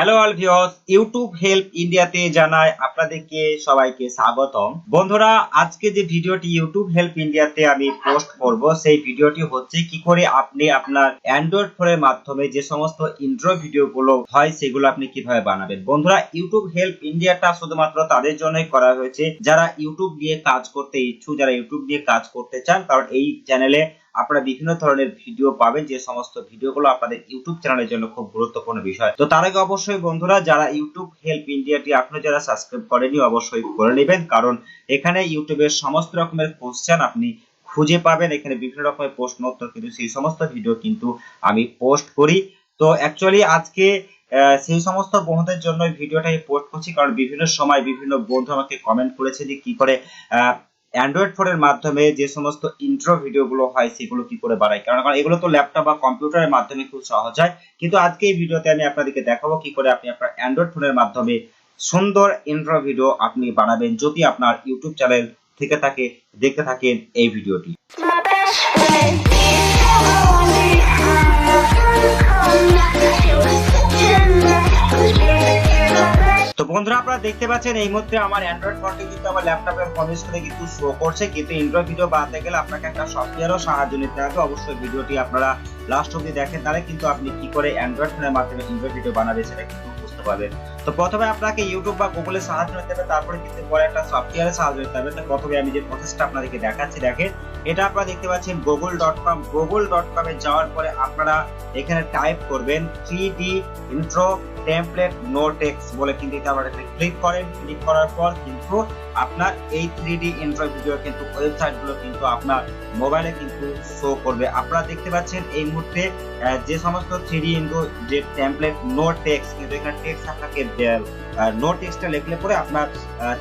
Hello all viewers YouTube help ইন্ডিয়াতে জানাই আপনাদেরকে সবাইকে স্বাগতম। বন্ধুরা, আজকে যে ভিডিওটি ইউটিউব হেল্প ইন্ডিয়াতে আমি পোস্ট করব, সেই ভিডিওটি হচ্ছে কি করে আপনি আপনার অ্যান্ড্রয়েড ফোনের মাধ্যমে যে সমস্ত ইন্ট্রো ভিডিওগুলো হয়, সেগুলো আপনি কীভাবে বানাবেন। বন্ধুরা ইউটিউব হেল্প ইন্ডিয়াটা শুধুমাত্র তাদের জন্যই করা হয়েছে, যারা ইউটিউব নিয়ে কাজ করতে ইচ্ছুক, যারা ইউটিউব নিয়ে কাজ করতে চান, কারণ এই চ্যানেলে আপনারা বিভিন্ন ধরনের ভিডিও পাবেন, যে সমস্ত ভিডিওগুলো আপনাদের ইউটিউব চ্যানেলের জন্য খুব গুরুত্বপূর্ণ বিষয়। তো তার আগে অবশ্যই বন্ধুরা, যারা ইউটিউব হেল্প ইন্ডিয়াটি এখনও যারা সাবস্ক্রাইব করেনি, অবশ্যই করে নেবেন। কারণ এখানে ইউটিউবের সমস্ত রকমের কোশ্চেন আপনি খুঁজে পাবেন। এখানে বিভিন্ন রকমের প্রশ্ন উত্তর, কিন্তু সেই সমস্ত ভিডিও কিন্তু আমি পোস্ট করি। তো অ্যাকচুয়ালি আজকে সেই সমস্ত বন্ধুদের জন্য ভিডিওটা আমি পোস্ট করছি। কারণ বিভিন্ন সময় বিভিন্ন বন্ধু আমাকে কমেন্ট করেছে যে কি করে অ্যান্ড্রয়েড ফোনের মাধ্যমে যে সমস্ত ইন্ট্রো ভিডিওগুলো হয়, সেগুলো কি করে বাড়াই কারণ কারণ এগুলো তো ল্যাপটপ বা কম্পিউটারের মাধ্যমে খুব সহজ হয়। কিন্তু আজকে এই ভিডিওতে আমি আপনাদেরকে দেখাবো কি করে আপনি আপনার অ্যান্ড্রয়েড ফোনের মাধ্যমে সুন্দর ইন্ট্রো ভিডিও আপনি বানাবেন, যদি আপনার ইউটিউব চ্যানেল থেকে থাকে, দেখতে থাকেন এই ভিডিওটি তো বন্ধুরা, আপনারা দেখতে পাচ্ছেন এই মুহূর্তে আমার অ্যান্ড্রয়েড ফোনটি কিন্তু আমার ল্যাপটপের হোম স্ক্রিনে কিন্তু শো করছে। কিন্তু ইন্ট্রো ভিডিও বানাতে গেলে আপনাকে একটা সফটওয়্যারও সাহায্য নিতে হবে। অবশ্যই ভিডিওটি আপনারা লাস্ট অবধি দেখেন, তাহলে কিন্তু আপনি কি করে অ্যান্ড্রয়েড ফোনের মাধ্যমে ইন্ট্রো ভিডিও বানাবে সেটা কিন্তু বুঝতে পারবেন। তো প্রথমে আপনাকে ইউটিউব বা গুগলের সাহায্য নিতে হবে, তারপরে কিন্তু পরে একটা সফটওয়্যারের সাহায্য নিতে হবে। তো প্রথমে আমি যে প্রসেসটা আপনাদেরকে দেখাচ্ছি, দেখেন। এটা আপনারা দেখতে পাচ্ছেন Google dot com Google dot কমে যাওয়ার পরে আপনারা এখানে টাইপ করবেন three D intro template no text বলে কিন্তু আপনারা ক্লিক করেন। ক্লিক করার পর কিন্তু আপনার এই থ্রি ডি ইন্ট্রো ভিডিও কিন্তু ওয়েবসাইটগুলো কিন্তু আপনার মোবাইলে কিন্তু শো করবে। আপনারা দেখতে পাচ্ছেন এই মুহূর্তে যে সমস্ত থ্রি ডি ইন্ট্রো যে টেমপ্লেট নো টেক্স কিন্তু এখানে টেক্স আপনাকে নো টেক্সটটা লিখলে পরে আপনার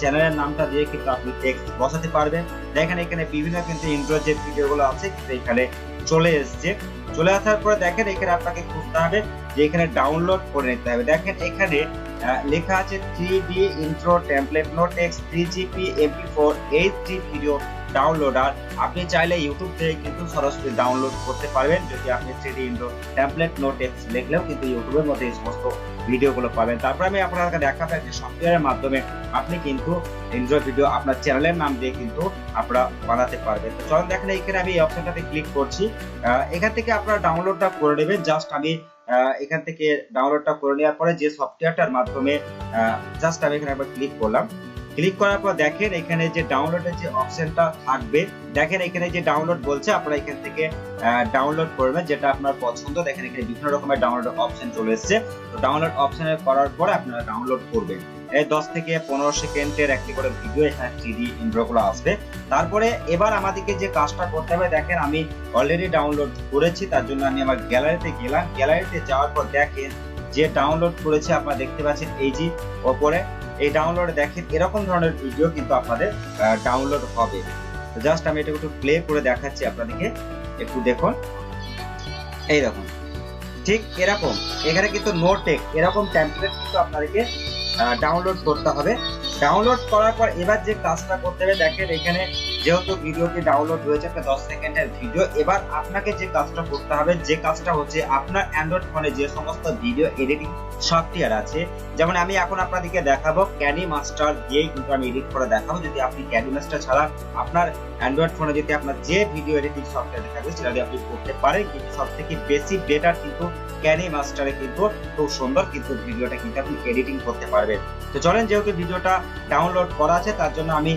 চ্যানেলের নামটা দিয়ে কিন্তু আপনি টেক্সট বসাতে পারবেন। দেখেন এখানে বিভিন্ন কিন্তু ইন্ট্রো যে ভিডিওগুলো আছে, কিন্তু এখানে চলে এসছে। চলে আসার পরে দেখেন এখানে আপনাকে খুঁজতে হবে যে এখানে ডাউনলোড করে নিতে হবে। দেখেন এখানে লেখা আছে three D intro template no text three G P M P four eight video downloader আপনি চাইলে ইউটিউব থেকে কিন্তু সরাসরি ডাউনলোড করতে পারবেন। যদি আপনি three D intro template no text লিখলেও কিন্তু ইউটিউবের মধ্যে এই সমস্ত ভিডিওগুলো পাবেন। তারপর আমি আপনাদেরকে দেখাবো একটি সফটওয়্যারের মাধ্যমে আপনি কিন্তু ইন্ট্রো ভিডিও আপনার চ্যানেলের নাম দিয়ে কিন্তু আপনারা বানাতে পারবেন। তো চলুন দেখেন, এখানে আমি এই অপশনটাতে ক্লিক করছি। এখান থেকে আপনারা ডাউনলোডটা করে নেবেন। জাস্ট আমি এখান থেকে ডাউনলোডটা করে নেওয়ার পরে যে সফটওয়্যারটার মাধ্যমে জাস্ট আমি এখানে একবার ক্লিক করলাম। ক্লিক করার পর দেখেন এখানে যে ডাউনলোডের যে অপশনটা থাকবে, দেখেন এখানে যে ডাউনলোড বলছে, আপনারা এখান থেকে ডাউনলোড করবেন, যেটা আপনার পছন্দ। দেখেন এখানে বিভিন্ন রকমের ডাউনলোড অপশন চলে এসেছে। তো ডাউনলোড অপশনে করার পরে আপনারা ডাউনলোড করবেন। এই দশ থেকে পনেরো সেকেন্ডের একটি করে ভিডিও এখানে থ্রি ইন্ট্রোগুলো আসবে। তারপরে এবার আমাদেরকে যে কাজটা করতে হবে, দেখেন আমি অলরেডি ডাউনলোড করেছি, তার জন্য আমি আমার গ্যালারিতে গেলাম। গ্যালারিতে যাওয়ার পর দেখেন যে ডাউনলোড করেছে, আপনারা দেখতে পাচ্ছেন, এই যে ওপরে এই ডাউনলোডে দেখেন, এরকম ধরনের ভিডিও কিন্তু আপনাদের ডাউনলোড হবে। জাস্ট আমি এটা একটু প্লে করে দেখাচ্ছি আপনাদেরকে। একটু দেখুন। এই দেখুন। ঠিক এরকম। এখানে কিন্তু নো টেক এরকম ট্যাম্পলেট কিন্তু আপনাদেরকে ডাউনলোড করতে হবে। ডাউনলোড করার পর এবার যে কাজটা করতে হবে, দেখেন এখানে যেহেতু ভিডিওটি ডাউনলোড হয়েছে একটা দশ সেকেন্ডের ভিডিও। এবার আপনাকে যে কাজটা করতে হবে, যে কাজটা হচ্ছে আপনার অ্যান্ড্রয়েড ফোনে যে সমস্ত ভিডিও এডিটিং সফটওয়্যার আছে, যেমন আমি এখন আপনাদেরকে দেখাবো ক্যানি মাস্টার দিয়েই কিন্তু আমি এডিট করে দেখাবো। যদি আপনি ক্যানি মাস্টার ছাড়া আপনার অ্যান্ড্রয়েড ফোনে যদি আপনার যে ভিডিও এডিটিং সফটওয়্যার থাকবে সেটা দিয়ে আপনি করতে পারেন, কিন্তু সব থেকে বেশি বেটার কিন্তু ক্যানি মাস্টারে কিন্তু খুব সুন্দর কিন্তু ভিডিওটা কিন্তু আপনি এডিটিং করতে পারবেন। তো চলেন, যেহেতু ভিডিওটা ডাউনলোড করা আছে, তার জন্য আমি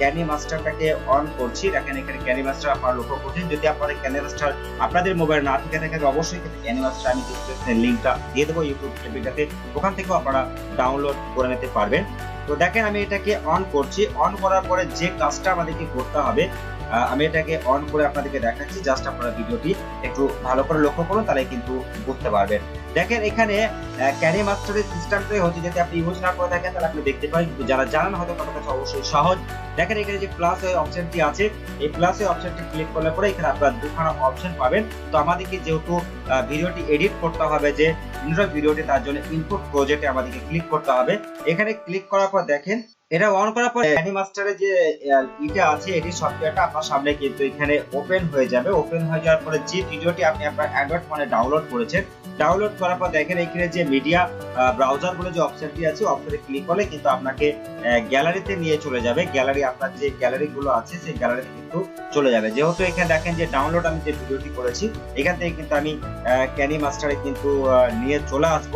ক্যানি মাস্টারটাকে অন করছি। দেখেন, এখানে ক্যানি মাস্টার আপনারা লক্ষ্য করছেন যদি আপনাদের ক্যানি মাস্টার আপনাদের মোবাইল না থেকে থাকে অবশ্যই কিন্তু ক্যানি মাস্টার আমি ডিসক্রিপশনে লিঙ্কটা দিয়ে দেবো। ইউটিউব টেবিলটাতে ওখান থেকেও আপনারা ডাউনলোড করে নিতে পারবেন। তো দেখেন, আমি এটাকে অন করছি। অন করার পরে যে কাজটা আমাদেরকে করতে হবে আমি এটাকে অন করে আপনাদেরকে দেখাচ্ছি। জাস্ট আপনারা ভিডিওটি একটু ভালো করে লক্ষ্য করুন, তাহলে কিন্তু বুঝতে পারবেন। দেখেন এখানে ক্যারি মাস্টারের সিস্টেমটাই হচ্ছে যদি আপনি ইউজ না করে থাকেন, তাহলে আপনি দেখতে পারেন, কিন্তু যারা জানেন হয়তো তাদের কাছে অবশ্যই সহজ। দেখেন এখানে যে প্লাস অপশনটি আছে, এই প্লাস অপশনটি ক্লিক করলে পরে এখানে আপনারা দুখানা অপশন পাবেন। তো আমাদেরকে যেহেতু ভিডিওটি এডিট করতে হবে, যে ভিডিওটি তার জন্য ইনপুট প্রজেক্টে আমাদেরকে ক্লিক করতে হবে। এখানে ক্লিক করার পর দেখেন এটা অন করার পরে অ্যানি মাস্টারে যে ইটা আছে এটি সফটওয়্যারটা আপনার সামনে কিন্তু এখানে ওপেন হয়ে যাবে। ওপেন হয়ে যাওয়ার পরে যে ভিডিওটি আপনি আপনার অ্যান্ড্রয়েড ফোনে ডাউনলোড করেছেন ডাউনলোড করার পর দেখেন এখানে যে মিডিয়া ব্রাউজার বলে যে অপশনটি আছে অপশনে ক্লিক করলে কিন্তু আপনাকে গ্যালারিতে নিয়ে চলে যাবে। গ্যালারি আপনার যে গ্যালারি গুলো আছে, সেই গ্যালারিতে কিন্তু চলে যাবে। যেহেতু এখানে দেখেন যে ডাউনলোড আমি যে ভিডিওটি করেছি, এখান থেকে কিন্তু আমি ক্যানি মাস্টারে কিন্তু নিয়ে চলে আসব।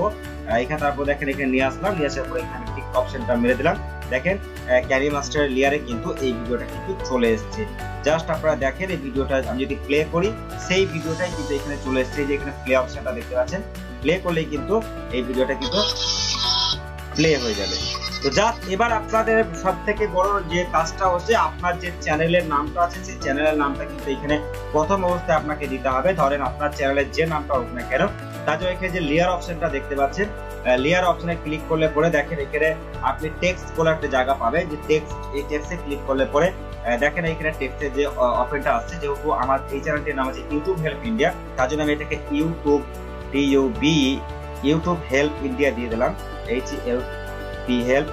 এখানে তারপর দেখেন এখানে নিয়ে আসলাম। নিয়ে আসার পরে এখানে টিক অপশনটা মেরে দিলাম। দেখেন ক্যারি মাস্টার লেয়ারে কিন্তু এই ভিডিওটা কিন্তু চলে এসেছে। জাস্ট আপনারা দেখেন, এই ভিডিওটা আমি যদি প্লে করি, সেই ভিডিওটাই কিন্তু এখানে চলে এসেছে যে এখানে প্লে অপশনটা দেখতে পাচ্ছেন। প্লে করলেই কিন্তু এই ভিডিওটা কিন্তু প্লে হয়ে যাবে। তো জাস্ট এবার আপনাদের সব থেকে বড় যে কাজটা হচ্ছে, আপনার যে চ্যানেলের নামটা আছে, সেই চ্যানেলের নামটা কিন্তু এখানে প্রথম অবস্থায় আপনাকে দিতে হবে। ধরেন আপনার চ্যানেলের যে নামটা হোক না কেন, তার জন্য এখানে যে লেয়ার অপশনটা দেখতে পাচ্ছেন লেয়ার অপশনে ক্লিক করলে পরে দেখেন এখানে আপনি টেক্সট বলে একটা জায়গা পাবেন, যে টেক্সট এই টেক্সটে ক্লিক করলে পরে দেখেন এখানে টেক্সটের যে অপশনটা আসছে, যেহেতু আমার এই চ্যানেলটির নাম আছে ইউটিউব হেল্প ইন্ডিয়া তার জন্য আমি এটাকে YouTube T U B YouTube help India দিয়ে দিলাম H L P help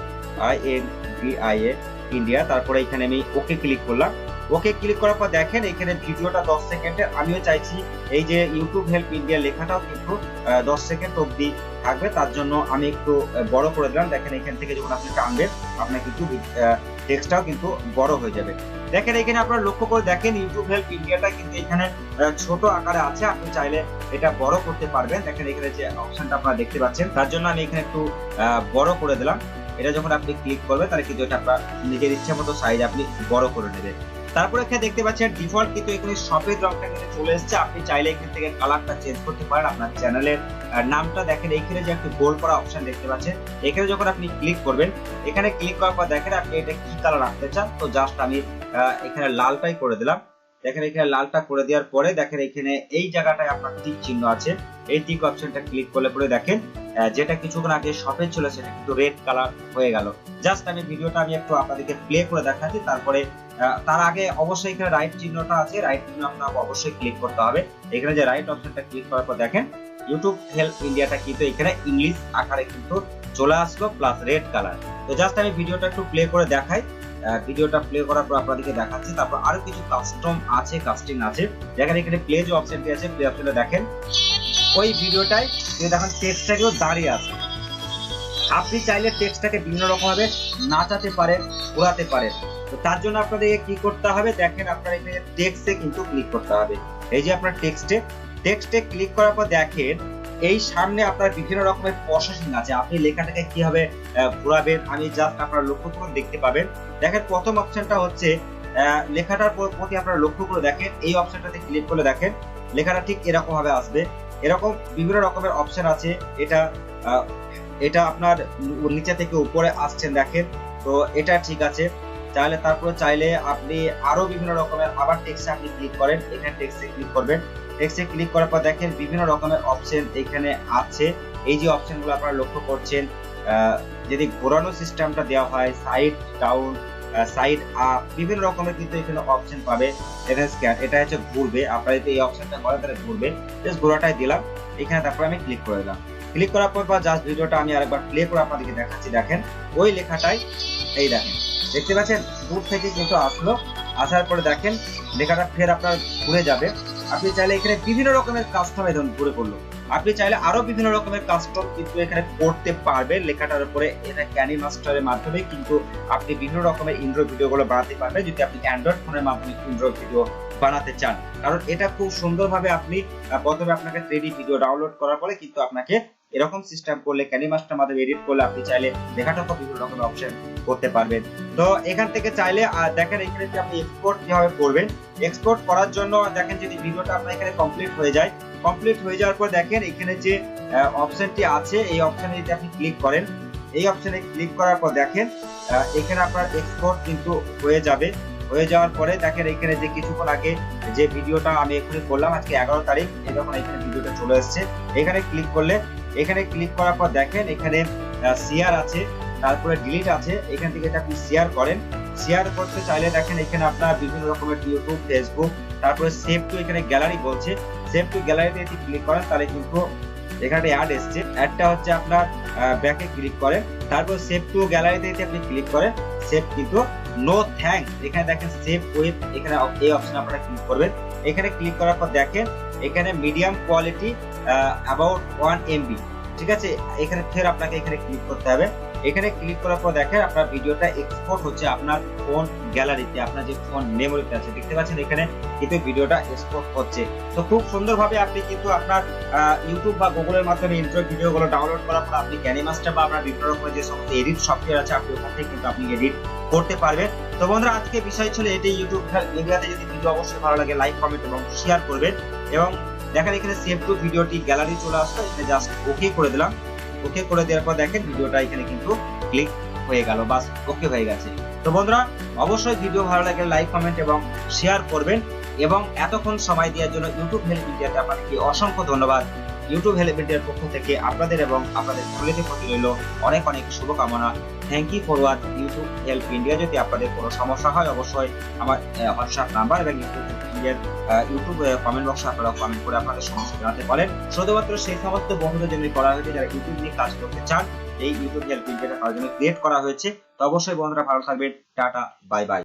I N B I A India তারপরে এখানে আমি ওকে ক্লিক করলাম ওকে ক্লিক করার পর দেখেন এখানে ভিডিওটা 10 সেকেন্ডের আমিও চাইছি এই যে ইউটিউব হেল্প ইন্ডিয়া লেখাটাও কিন্তু দশ সেকেন্ড অবধি থাকবে। তার জন্য আমি একটু বড় করে দিলাম। দেখেন এখান থেকে যখন আপনি টানবেন, আপনার কিন্তু টেক্সটটাও কিন্তু বড় হয়ে যাবে। দেখেন এখানে আপনারা লক্ষ্য করে দেখেন ইউটিউব হেল্প ইন্ডিয়াটা কিন্তু এখানে ছোট আকারে আছে। আপনি চাইলে এটা বড় করতে পারবেন। দেখেন এখানে যে অপশনটা আপনারা দেখতে পাচ্ছেন, তার জন্য আমি এখানে একটু বড় করে দিলাম। এটা যখন আপনি ক্লিক করবেন, তাহলে কিন্তু এটা আপনার নিজের ইচ্ছা মতো সাইজ আপনি বড় করে নেবেন। তারপরে এখানে দেখতে পাচ্ছেন ডিফল্ট কিন্তু এখানে সফেদ রংটা কিন্তু চলে এসেছে। আপনি চাইলে এখান থেকে কালারটা চেঞ্জ করতে পারেন আপনার চ্যানেলের নামটা দেখেন। এখানে যে একটা গোল করা অপশন দেখতে পাচ্ছেন। এখানে যখন আপনি ক্লিক করবেন, এখানে ক্লিক করার পর দেখেন আপনি এটা কি কালার রাখতে চান? তো জাস্ট আমি এখানে লালটাই করে দিলাম। দেখেন এখানে লালটা করে দেওয়ার পরে দেখেন এখানে এই জায়গাটায় আপনার টিক চিহ্ন আছে। এই টিক অপশনটা ক্লিক করলে পরে দেখেন যেটা কিছুক্ষণ আগে সফেদ ছিল সেটা কিন্তু রেড কালার হয়ে গেল। জাস্ট আমি ভিডিওটা আমি একটু আপনাদেরকে প্লে করে দেখাচ্ছি, তারপরে তার আগে অবশ্যই এখানে রাইট চিহ্নটা আছে রাইট চিহ্ন আপনাকে অবশ্যই ক্লিক করতে হবে। এখানে যে রাইট অপশনটা ক্লিক করার পর দেখেন ইউটিউব হেল্প ইন্ডিয়াটা কিন্তু এখানে ইংলিশ আকারে কিন্তু চলে আসলো প্লাস রেড কালার তো জাস্ট আমি ভিডিওটা একটু প্লে করে দেখাই। ভিডিওটা প্লে করার পর আপনাদেরকে দেখাচ্ছি। তারপর আরও কিছু কাস্টম আছে কাস্টিং আছে। দেখেন, এখানে প্লে যে অপশনটি আছে প্লে অপশনটা দেখেন। ওই ভিডিওটাই কিন্তু দেখেন টেক্সটটাকেও দাঁড়িয়ে আছে। আপনি চাইলে টেক্সটটাকে বিভিন্ন রকম ভাবে নাচাতে পারেন, ঘোরাতে পারেন। তো তার জন্য আপনাদেরকে কি করতে হবে? দেখেন, আপনার এখানে টেক্সটে কিন্তু ক্লিক করতে হবে। এই যে আপনার টেক্সটে টেক্সটে ক্লিক করার পর দেখেন এই সামনে আপনার বিভিন্ন রকমের প্রসেসিং আছে। আপনি লেখাটাকে কীভাবে ঘোরাবেন, আমি জাস্ট আপনারা লক্ষ্য করে দেখতে পাবেন। দেখেন, প্রথম অপশনটা হচ্ছে লেখাটার প্র- প্রতি আপনারা লক্ষ্য করে দেখেন। এই অপশনটাতে ক্লিক করে দেখেন, লেখাটা ঠিক এরকম ভাবে আসবে। এরকম বিভিন্ন রকমের অপশন আছে। এটা এটা আপনার নিচে থেকে উপরে আসছেন দেখেন, তো এটা ঠিক আছে। তাহলে তারপরে চাইলে আপনি আরও বিভিন্ন রকমের আবার টেক্সটে আপনি ক্লিক করেন। এখানে টেক্সটে ক্লিক করবেন। টেক্সটে ক্লিক করার পর দেখেন বিভিন্ন রকমের অপশন এখানে আছে। এই যে অপশনগুলো আপনারা লক্ষ্য করছেন যদি ঘোরানো সিস্টেমটা দেওয়া হয় সাইড ডাউন সাইড আপ বিভিন্ন রকমের কিন্তু এখানে অপশন পাবে। এখানে স্ক্যান এটা হচ্ছে ঘুরবে। আপনারা যদি এই অপশনটা করেন, তাহলে ঘুরবে। জাস্ট ঘোরাটাই দিলাম। এখানে তারপর আমি ক্লিক করে দিলাম। ক্লিক করার পর বা জাস্ট ভিডিওটা আমি আরেকবার প্লে করে আপনাদেরকে দেখাচ্ছি। দেখেন, ওই লেখাটাই এই দেখেন। দেখতে পাচ্ছেন? দূর থেকে কিন্তু আসলো। আসার পরে দেখেন, লেখাটা ফের আপনার ঘুরে যাবে। আপনি চাইলে এখানে বিভিন্ন রকমের কাস্টম ধরুন ঘুরে করল আপনি চাইলে আরও বিভিন্ন রকমের কাস্টম কিন্তু এখানে করতে পারবেন। লেখাটার উপরে এটা ক্যানি মাস্টারের মাধ্যমে কিন্তু আপনি বিভিন্ন রকমের ইন্ড্রো ভিডিওগুলো বানাতে পারবেন। যদি আপনি অ্যান্ড্রয়েড ফোনের মাধ্যমে ইন্ড্রো ভিডিও বানাতে চান। কারণ এটা খুব সুন্দরভাবে আপনি প্রথমে আপনাকে থ্রি ভিডিও ডাউনলোড করার পরে কিন্তু আপনাকে এরকম সিস্টেম করলে ক্যানি মাস্টার মাধ্যমে এডিট করলে আপনি চাইলে লেখাটাকে বিভিন্ন রকমের অপশন করতে পারবেন। তো এখান থেকে চাইলে দেখেন এখানে যে আপনি এক্সপোর্ট কীভাবে করবেন। এক্সপোর্ট করার জন্য দেখেন যদি ভিডিওটা আপনার এখানে কমপ্লিট হয়ে যায় কমপ্লিট হয়ে যাওয়ার পর দেখেন এখানে যে অপশনটি আছে, এই অপশনে যদি আপনি ক্লিক করেন। এই অপশনে ক্লিক করার পর দেখেন এখানে আপনার এক্সপোর্ট কিন্তু হয়ে যাবে। হয়ে যাওয়ার পরে দেখেন এখানে যে কিছুক্ষণ আগে যে ভিডিওটা আমি এখানে করলাম, আজকে এগারো তারিখ, এই এখানে ভিডিওটা চলে এসেছে, এখানে ক্লিক করলে এখানে ক্লিক করার পর দেখেন এখানে শেয়ার আছে, তারপরে ডিলিট আছে, এখান থেকে যদি আপনি শেয়ার করেন। শেয়ার করতে চাইলে দেখেন এখানে আপনার বিভিন্ন রকমের ইউটিউব ফেসবুক তারপরে সেভ টু এখানে গ্যালারি বলছে। সেভ টু গ্যালারিতে যদি ক্লিক করেন, তাহলে কিন্তু এখানে অ্যাড এসছে। অ্যাডটা হচ্ছে আপনার ব্যাকে ক্লিক করেন। তারপর সেভ টু গ্যালারিতে যদি আপনি ক্লিক করেন। সেভ কিন্তু নো থ্যাঙ্কস এখানে দেখেন সেভ ওয়েব এখানে এই অপশন আপনারা ক্লিক করবেন। এখানে ক্লিক করার পর দেখেন, এখানে medium quality about one MB ঠিক আছে? এখানে ফের আপনাকে এখানে ক্লিক করতে হবে। এখানে ক্লিক করার পর দেখেন আপনার ভিডিওটা এক্সপোর্ট হচ্ছে আপনার ফোন গ্যালারিতে আপনার যে ফোন মেমোরিতে আছে, দেখতে পাচ্ছেন এখানে কিন্তু ভিডিওটা এক্সপোর্ট হচ্ছে। তো খুব সুন্দরভাবে আপনি কিন্তু আপনার ইউটিউব বা গুগলের মাধ্যমে ইন্ট্রো ভিডিওগুলো ডাউনলোড করার পর আপনি ক্যানিমাস্টার বা আপনার বিভিন্ন রকমের যে সমস্ত এডিট সফটওয়্যার আছে, আপনি ওখান থেকে কিন্তু আপনি এডিট করতে পারবেন। তো বন্ধুরা, আজকে বিষয় ছিল এটাই। ইউটিউব ইন্ডিয়াতে যদি ভিডিও অবশ্যই ভালো লাগে লাইক কমেন্ট এবং শেয়ার করবেন। এবং দেখেন এখানে সেভ টু ভিডিওটি গ্যালারি চলে আসলো, এখানে জাস্ট ওকে করে দিলাম। ওকে করে দেওয়ার পর দেখেন ভিডিওটা এখানে কিন্তু ক্লিক হয়ে গেল, বাস ওকে হয়ে গেছে। তো বন্ধুরা, অবশ্যই ভিডিও ভালো লাগলে লাইক কমেন্ট এবং শেয়ার করবেন এবং এতক্ষণ সময় দেওয়ার জন্য ইউটিউব হেল্প ইন্ডিয়াতে আপনাদেরকে অসংখ্য ধন্যবাদ। ইউটিউব হেল্প ইন্ডিয়ার পক্ষ থেকে আপনাদের এবং আপনাদের ফ্যামিলিতে প্রতি রইল অনেক অনেক শুভকামনা। Thank you for watch YouTube help India যদি আপনাদের কোনো সমস্যা হয়, অবশ্যই আমার হোয়াটসঅ্যাপ নাম্বার এবং ইউটিউব ইন্ডিয়ার ইউটিউব কমেন্ট বক্সে আপনারা কমেন্ট করে আপনাদের সমস্যা জানাতে পারেন। শুধুমাত্র সেই সমস্ত বন্ধুদের জন্য করা হয়েছে যারা ইউটিউব নিয়ে কাজ করতে চান, এই ইউটিউব হেল্প ইন্ডিয়াটা তার জন্য ক্রিয়েট করা হয়েছে। তো অবশ্যই বন্ধুরা ভালো থাকবেন। Tata bye bye